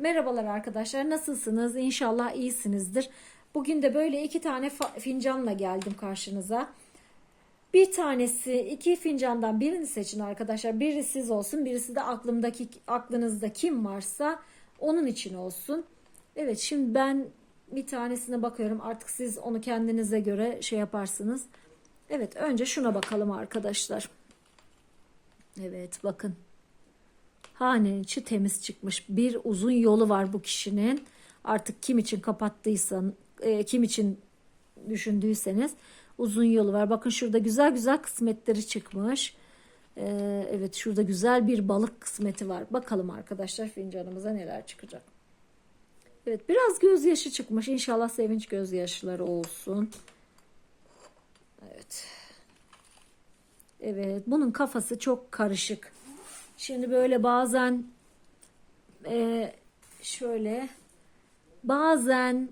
Merhabalar arkadaşlar nasılsınız? İnşallah iyisinizdir. Bugün de böyle iki tane fincanla geldim karşınıza. Bir tanesi iki fincandan birini seçin arkadaşlar. Biri siz olsun birisi de aklımdaki aklınızda kim varsa onun için olsun. Evet şimdi ben bir tanesine bakıyorum artık siz onu kendinize göre şey yaparsınız. Evet önce şuna bakalım arkadaşlar. Evet bakın. Hanenin içi temiz çıkmış. Bir uzun yolu var bu kişinin. Artık kim için kapattıysan, e, kim için düşündüyseniz uzun yolu var. Bakın şurada güzel güzel kısmetleri çıkmış. E, evet şurada güzel bir balık kısmeti var. Bakalım arkadaşlar fincanımıza neler çıkacak. Evet biraz gözyaşı çıkmış. İnşallah sevinç gözyaşları olsun. Evet. Evet bunun kafası çok karışık. Şimdi böyle bazen e, şöyle bazen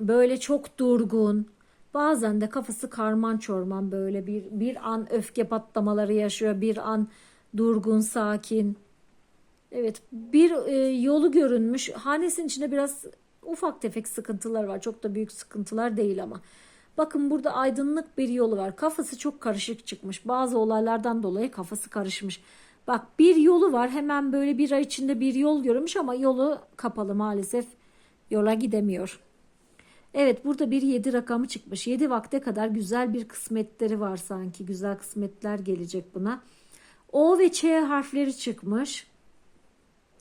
böyle çok durgun bazen de kafası karman çorman böyle bir bir an öfke patlamaları yaşıyor bir an durgun sakin. Evet bir e, yolu görünmüş hanesinin içinde biraz ufak tefek sıkıntılar var. Çok da büyük sıkıntılar değil ama. Bakın burada aydınlık bir yolu var. Kafası çok karışık çıkmış. Bazı olaylardan dolayı kafası karışmış Bak bir yolu var hemen böyle bir ay içinde bir yol görmüş ama yolu kapalı maalesef yola gidemiyor. Evet burada bir 7 rakamı çıkmış. 7 vakte kadar güzel bir kısmetleri var sanki. Güzel kısmetler gelecek buna. O ve Ç harfleri çıkmış.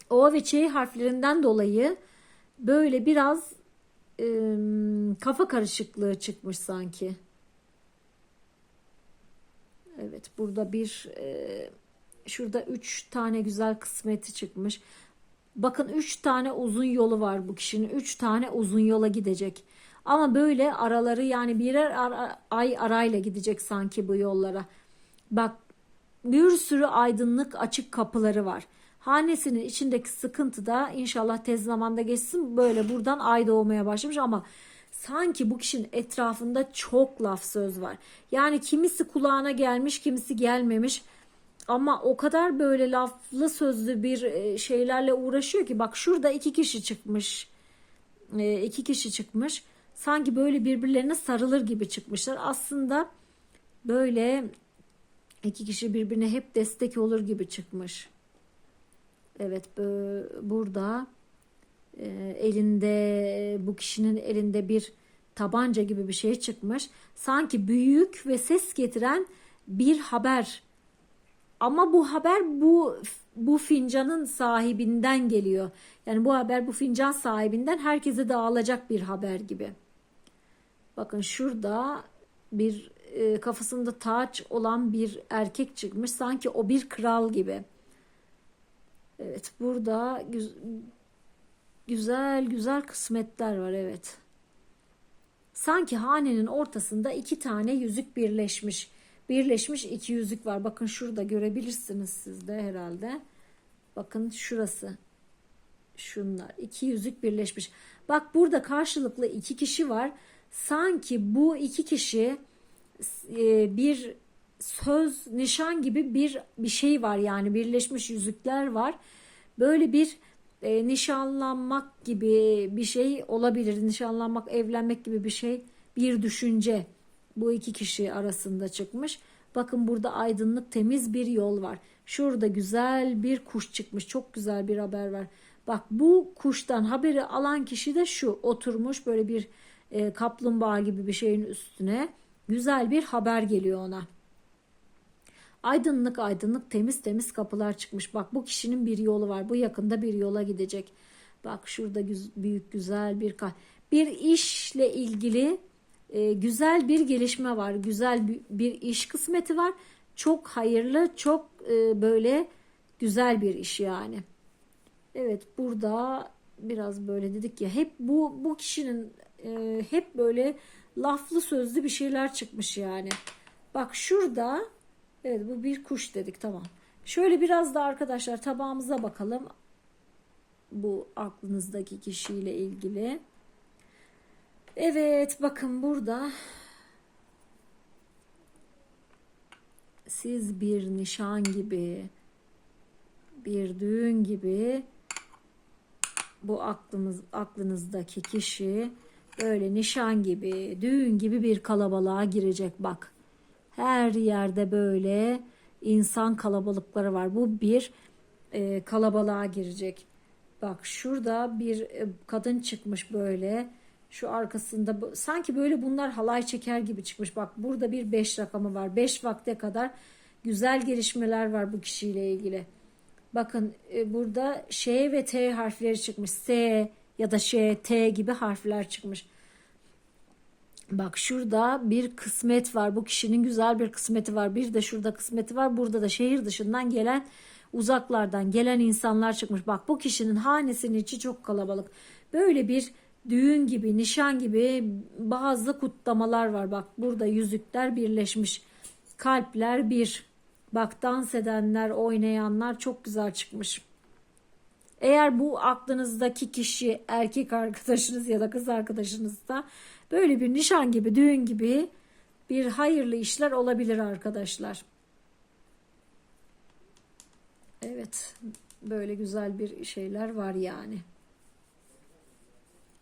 O ve Ç harflerinden dolayı böyle biraz e, kafa karışıklığı çıkmış sanki. Evet burada bir e, Şurada 3 tane güzel kısmeti çıkmış. Bakın 3 tane uzun yolu var bu kişinin. 3 tane uzun yola gidecek. Ama böyle araları yani birer ara, ay arayla gidecek sanki bu yollara. Bak bir sürü aydınlık açık kapıları var. Hanesinin içindeki sıkıntı da inşallah tez zamanda geçsin. Böyle buradan ay doğmaya başlamış ama sanki bu kişinin etrafında çok laf söz var. Yani kimisi kulağına gelmiş, kimisi gelmemiş. Ama o kadar böyle laflı sözlü bir e, şeylerle uğraşıyor ki bak şurada iki kişi çıkmış. E, iki kişi çıkmış. Sanki böyle birbirlerine sarılır gibi çıkmışlar. Aslında böyle iki kişi birbirine hep destek olur gibi çıkmış. Evet burada e, elinde bu kişinin elinde bir tabanca gibi bir şey çıkmış. Sanki büyük ve ses getiren bir haber ama bu haber bu bu fincanın sahibinden geliyor. Yani bu haber bu fincan sahibinden herkese dağılacak bir haber gibi. Bakın şurada bir e, kafasında taç olan bir erkek çıkmış. Sanki o bir kral gibi. Evet burada güz güzel güzel kısmetler var evet. Sanki hanenin ortasında iki tane yüzük birleşmiş birleşmiş iki yüzük var. Bakın şurada görebilirsiniz siz de herhalde. Bakın şurası. Şunlar. iki yüzük birleşmiş. Bak burada karşılıklı iki kişi var. Sanki bu iki kişi e, bir söz, nişan gibi bir bir şey var yani birleşmiş yüzükler var. Böyle bir e, nişanlanmak gibi bir şey olabilir. Nişanlanmak, evlenmek gibi bir şey, bir düşünce bu iki kişi arasında çıkmış. Bakın burada aydınlık temiz bir yol var. Şurada güzel bir kuş çıkmış. Çok güzel bir haber var. Bak bu kuştan haberi alan kişi de şu oturmuş böyle bir e, kaplumbağa gibi bir şeyin üstüne. Güzel bir haber geliyor ona. Aydınlık aydınlık temiz temiz kapılar çıkmış. Bak bu kişinin bir yolu var. Bu yakında bir yola gidecek. Bak şurada güz büyük güzel bir bir işle ilgili e, güzel bir gelişme var. Güzel bir, bir iş kısmeti var. Çok hayırlı, çok e, böyle güzel bir iş yani. Evet burada biraz böyle dedik ya hep bu bu kişinin e, hep böyle laflı sözlü bir şeyler çıkmış yani. Bak şurada evet bu bir kuş dedik tamam. Şöyle biraz da arkadaşlar tabağımıza bakalım. Bu aklınızdaki kişiyle ilgili. Evet bakın burada siz bir nişan gibi bir düğün gibi bu aklımız aklınızdaki kişi böyle nişan gibi, düğün gibi bir kalabalığa girecek bak. Her yerde böyle insan kalabalıkları var. Bu bir e, kalabalığa girecek. Bak şurada bir e, kadın çıkmış böyle. Şu arkasında sanki böyle bunlar halay çeker gibi çıkmış. Bak burada bir 5 rakamı var. 5 vakte kadar güzel gelişmeler var bu kişiyle ilgili. Bakın e, burada Ş ve T harfleri çıkmış. S ya da Ş, T gibi harfler çıkmış. Bak şurada bir kısmet var. Bu kişinin güzel bir kısmeti var. Bir de şurada kısmeti var. Burada da şehir dışından gelen uzaklardan gelen insanlar çıkmış. Bak bu kişinin hanesinin içi çok kalabalık. Böyle bir düğün gibi, nişan gibi bazı kutlamalar var. Bak burada yüzükler birleşmiş. Kalpler bir. Bak dans edenler, oynayanlar çok güzel çıkmış. Eğer bu aklınızdaki kişi erkek arkadaşınız ya da kız arkadaşınızsa böyle bir nişan gibi, düğün gibi bir hayırlı işler olabilir arkadaşlar. Evet, böyle güzel bir şeyler var yani.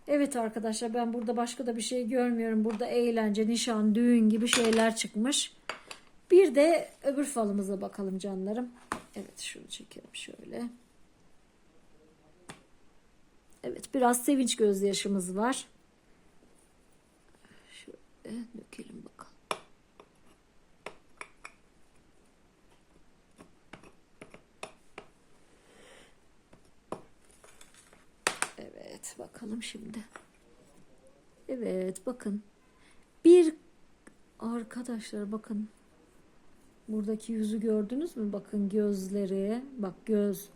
Evet arkadaşlar ben burada başka da bir şey görmüyorum. Burada eğlence, nişan, düğün gibi şeyler çıkmış. Bir de öbür falımıza bakalım canlarım. Evet şunu çekelim şöyle. Evet biraz sevinç gözyaşımız var. Şöyle bakalım. Evet bakalım şimdi. Evet bakın. Bir arkadaşlar bakın. Buradaki yüzü gördünüz mü? Bakın gözleri. Bak göz.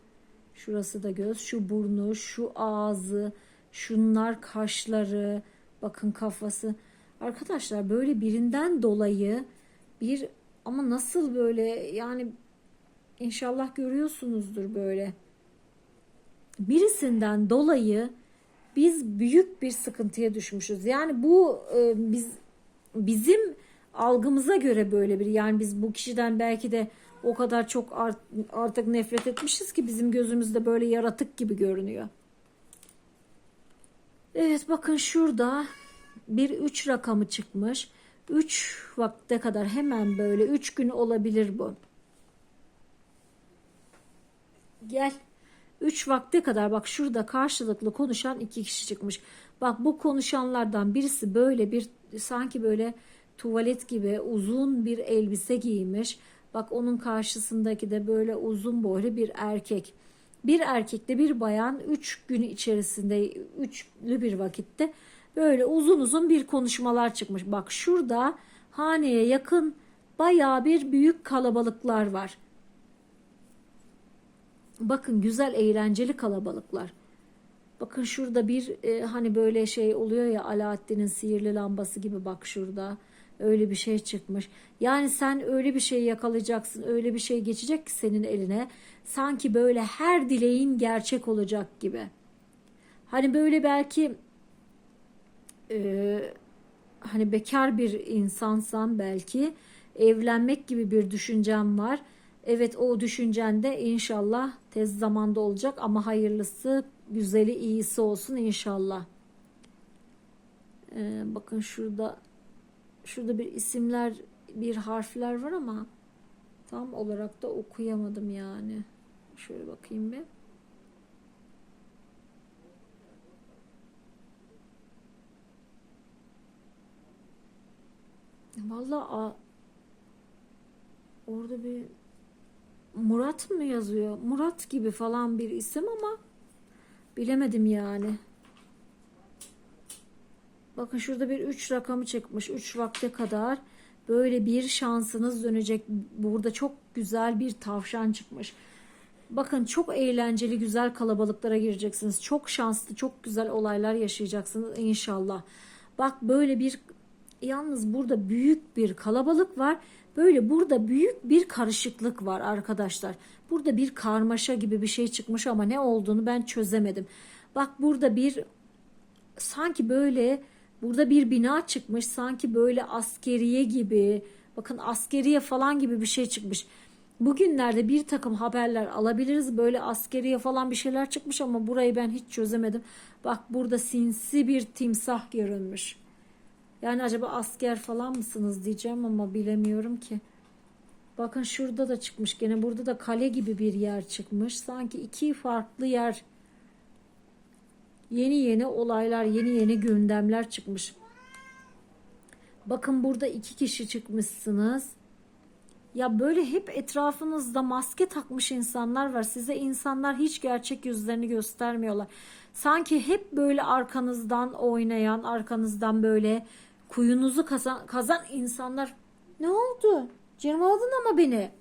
Şurası da göz. Şu burnu, şu ağzı, şunlar kaşları. Bakın kafası. Arkadaşlar böyle birinden dolayı bir ama nasıl böyle yani inşallah görüyorsunuzdur böyle. Birisinden dolayı biz büyük bir sıkıntıya düşmüşüz. Yani bu e, biz bizim algımıza göre böyle bir yani biz bu kişiden belki de o kadar çok art- artık nefret etmişiz ki bizim gözümüzde böyle yaratık gibi görünüyor. Evet bakın şurada bir 3 rakamı çıkmış. 3 vakte kadar hemen böyle 3 gün olabilir bu. Gel. 3 vakte kadar bak şurada karşılıklı konuşan iki kişi çıkmış. Bak bu konuşanlardan birisi böyle bir sanki böyle tuvalet gibi uzun bir elbise giymiş. Bak onun karşısındaki de böyle uzun boylu bir erkek. Bir erkekle bir bayan 3 gün içerisinde üçlü bir vakitte böyle uzun uzun bir konuşmalar çıkmış. Bak şurada haneye yakın bayağı bir büyük kalabalıklar var. Bakın güzel eğlenceli kalabalıklar. Bakın şurada bir e, hani böyle şey oluyor ya Alaaddin'in sihirli lambası gibi bak şurada. Öyle bir şey çıkmış. Yani sen öyle bir şey yakalayacaksın, öyle bir şey geçecek ki senin eline. Sanki böyle her dileğin gerçek olacak gibi. Hani böyle belki e, hani bekar bir insansan belki evlenmek gibi bir düşüncem var. Evet o düşüncen de inşallah tez zamanda olacak ama hayırlısı, güzeli, iyisi olsun inşallah. Ee, bakın şurada şurada bir isimler, bir harfler var ama tam olarak da okuyamadım yani. Şöyle bakayım bir. Vallahi orada bir Murat mı yazıyor? Murat gibi falan bir isim ama bilemedim yani. Bakın şurada bir 3 rakamı çıkmış. 3 vakte kadar böyle bir şansınız dönecek. Burada çok güzel bir tavşan çıkmış. Bakın çok eğlenceli, güzel kalabalıklara gireceksiniz. Çok şanslı, çok güzel olaylar yaşayacaksınız inşallah. Bak böyle bir yalnız burada büyük bir kalabalık var. Böyle burada büyük bir karışıklık var arkadaşlar. Burada bir karmaşa gibi bir şey çıkmış ama ne olduğunu ben çözemedim. Bak burada bir sanki böyle burada bir bina çıkmış. Sanki böyle askeriye gibi. Bakın askeriye falan gibi bir şey çıkmış. Bugünlerde bir takım haberler alabiliriz. Böyle askeriye falan bir şeyler çıkmış ama burayı ben hiç çözemedim. Bak burada sinsi bir timsah görünmüş. Yani acaba asker falan mısınız diyeceğim ama bilemiyorum ki. Bakın şurada da çıkmış gene burada da kale gibi bir yer çıkmış. Sanki iki farklı yer. Yeni yeni olaylar, yeni yeni gündemler çıkmış. Bakın burada iki kişi çıkmışsınız. Ya böyle hep etrafınızda maske takmış insanlar var. Size insanlar hiç gerçek yüzlerini göstermiyorlar. Sanki hep böyle arkanızdan oynayan, arkanızdan böyle kuyunuzu kazan, kazan insanlar. Ne oldu? Canım aldın ama beni.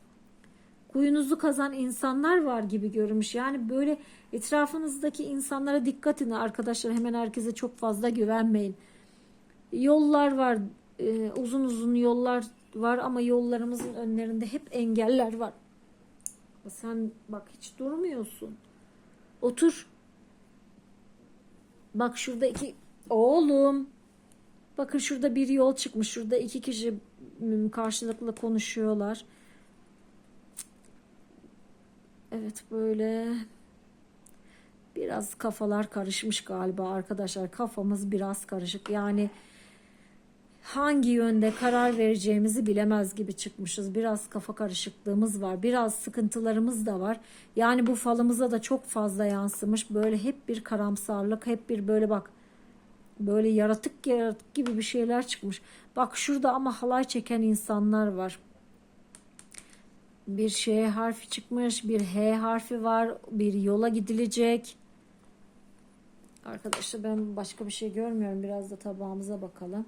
Kuyunuzu kazan insanlar var gibi görünmüş. Yani böyle etrafınızdaki insanlara dikkat edin arkadaşlar. Hemen herkese çok fazla güvenmeyin. Yollar var, e, uzun uzun yollar var ama yollarımızın önlerinde hep engeller var. Sen bak hiç durmuyorsun. Otur. Bak şurada iki oğlum. Bakın şurada bir yol çıkmış. Şurada iki kişi karşılıklı konuşuyorlar. Evet böyle biraz kafalar karışmış galiba arkadaşlar. Kafamız biraz karışık. Yani hangi yönde karar vereceğimizi bilemez gibi çıkmışız. Biraz kafa karışıklığımız var. Biraz sıkıntılarımız da var. Yani bu falımıza da çok fazla yansımış. Böyle hep bir karamsarlık, hep bir böyle bak böyle yaratık yaratık gibi bir şeyler çıkmış. Bak şurada ama halay çeken insanlar var. Bir Ş harfi çıkmış, bir H harfi var, bir yola gidilecek. Arkadaşlar ben başka bir şey görmüyorum. Biraz da tabağımıza bakalım.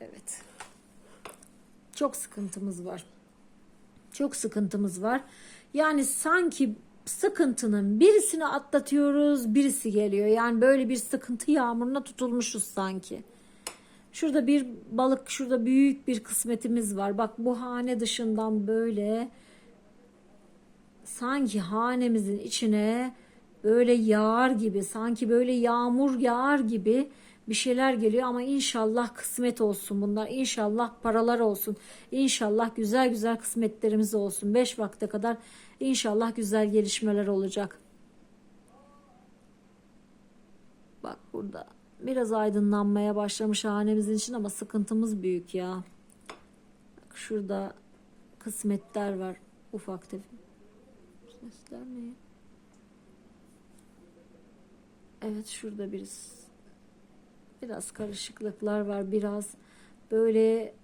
Evet. Çok sıkıntımız var. Çok sıkıntımız var. Yani sanki sıkıntının birisini atlatıyoruz, birisi geliyor. Yani böyle bir sıkıntı yağmuruna tutulmuşuz sanki. Şurada bir balık, şurada büyük bir kısmetimiz var. Bak bu hane dışından böyle sanki hanemizin içine böyle yağar gibi, sanki böyle yağmur yağar gibi bir şeyler geliyor ama inşallah kısmet olsun bunlar. İnşallah paralar olsun. İnşallah güzel güzel kısmetlerimiz olsun. 5 vakte kadar inşallah güzel gelişmeler olacak. Bak burada biraz aydınlanmaya başlamış hanemizin için ama sıkıntımız büyük ya. Bak şurada kısmetler var ufak tefek. Sesler ne? Evet şurada birisi biraz karışıklıklar var biraz böyle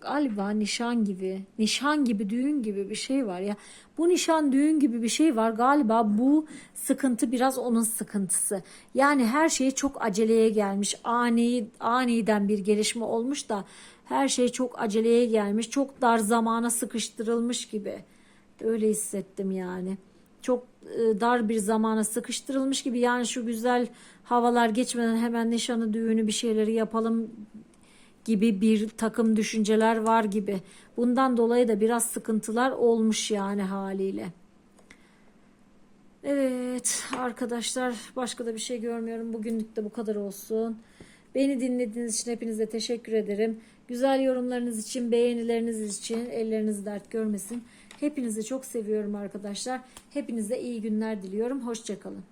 galiba nişan gibi nişan gibi düğün gibi bir şey var ya. Bu nişan düğün gibi bir şey var. Galiba bu sıkıntı biraz onun sıkıntısı. Yani her şey çok aceleye gelmiş. Ani aniden bir gelişme olmuş da her şey çok aceleye gelmiş. Çok dar zamana sıkıştırılmış gibi. Öyle hissettim yani çok e, dar bir zamana sıkıştırılmış gibi yani şu güzel havalar geçmeden hemen nişanı düğünü bir şeyleri yapalım gibi bir takım düşünceler var gibi. Bundan dolayı da biraz sıkıntılar olmuş yani haliyle. Evet arkadaşlar başka da bir şey görmüyorum. Bugünlük de bu kadar olsun. Beni dinlediğiniz için hepinize teşekkür ederim. Güzel yorumlarınız için, beğenileriniz için elleriniz dert görmesin. Hepinizi çok seviyorum arkadaşlar. Hepinize iyi günler diliyorum. Hoşçakalın.